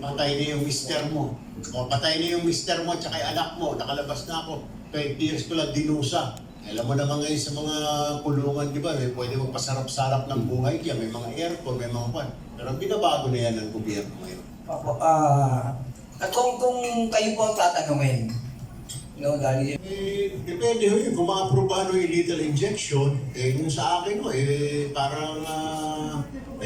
Patay na yung mister mo. O patay na yung mister mo at saka yung anak mo. Nakalabas na ako. 20 years ko lang dinusa. Alam mo naman ngayon sa mga kulungan, di ba? May pwede magpasarap-sarap ng buhay diyan. May mga aircon, may mga kwan. Pero binabago na yan ng gobyerno ngayon. Opo, ah, at kung, kung kayo po ang tatanungin, no, dahil Eh, depende ho yun. Kung maaprubahan ho yung lethal injection, eh yung sa akin ho, eh parang ah,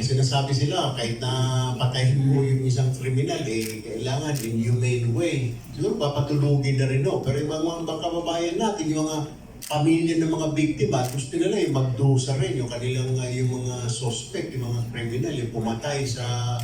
sinasabi sila, kahit na patayin mo yung isang kriminal, eh kailangan in humane way. Siguro papatulugin na rin ho. Pero yung mga, mga kababayan natin, yung mga pamilya ng mga biktima, gusto nila yung magdusa rin yung kanilang ah, yung mga suspect, yung mga kriminal, yung pumatay sa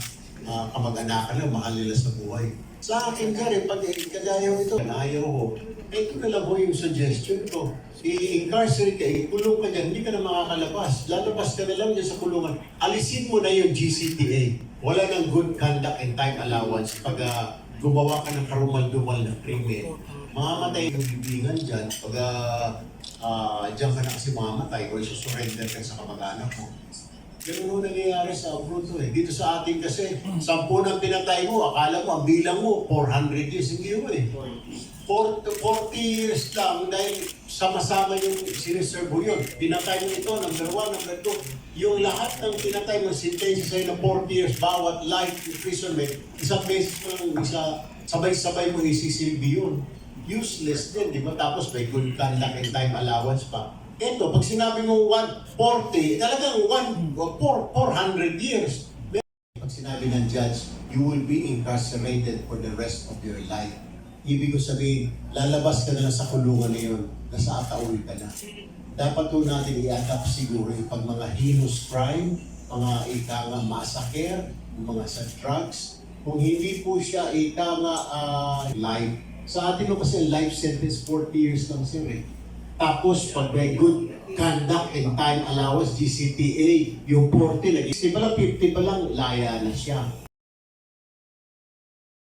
uh, kamag-anakan na mahal nila sa buhay. Sa akin ka rin, pag kagaya ko ito, ayaw ko, eh, ito na lang po yung suggestion ko. I-incarcerate ka, ikulong ka dyan, hindi ka na makakalabas. Lalabas ka na lang dyan sa kulungan. Alisin mo na yung GCTA. Wala nang good conduct and time allowance pag ah, gumawa ka ng karumal-dumal na krimen. Mamamatay yung bibingan dyan pag ah, ah, dyan ka na kasi mamamatay o isusurrender ka sa kamag-anak mo. Ganun mo nangyayari sa abroad to eh. Dito sa atin kasi, sampu ng pinatay mo, akala mo, ang bilang mo, 400 years, hindi mo eh. 40, 40 years lang dahil sama-sama yung siniservo yun. Pinatay mo ito, number one, number two. Yung lahat ng pinatay mo, sentensya sa'yo na 40 years, bawat life imprisonment, isang beses mo lang, isa, sabay-sabay mo isisilbi yun. Useless din, di ba? Tapos may good conduct and time allowance pa. Ito, pag sinabi mo 140, talagang 1, 400 years. Pag sinabi ng judge, you will be incarcerated for the rest of your life. Ibig ko sabihin, lalabas ka na sa kulungan na yun, nasa ataul ka na. Dapat po natin i-adapt siguro yung pag mga heinous crime, mga ika nga massacre, mga sa drugs. Kung hindi po siya ika ah, life, sa atin mo kasi life sentence 40 years lang sir eh. Tapos pag may good conduct and time allowance, GCTA, yung 40, nag 60 pa lang, 50 pa lang, laya na siya.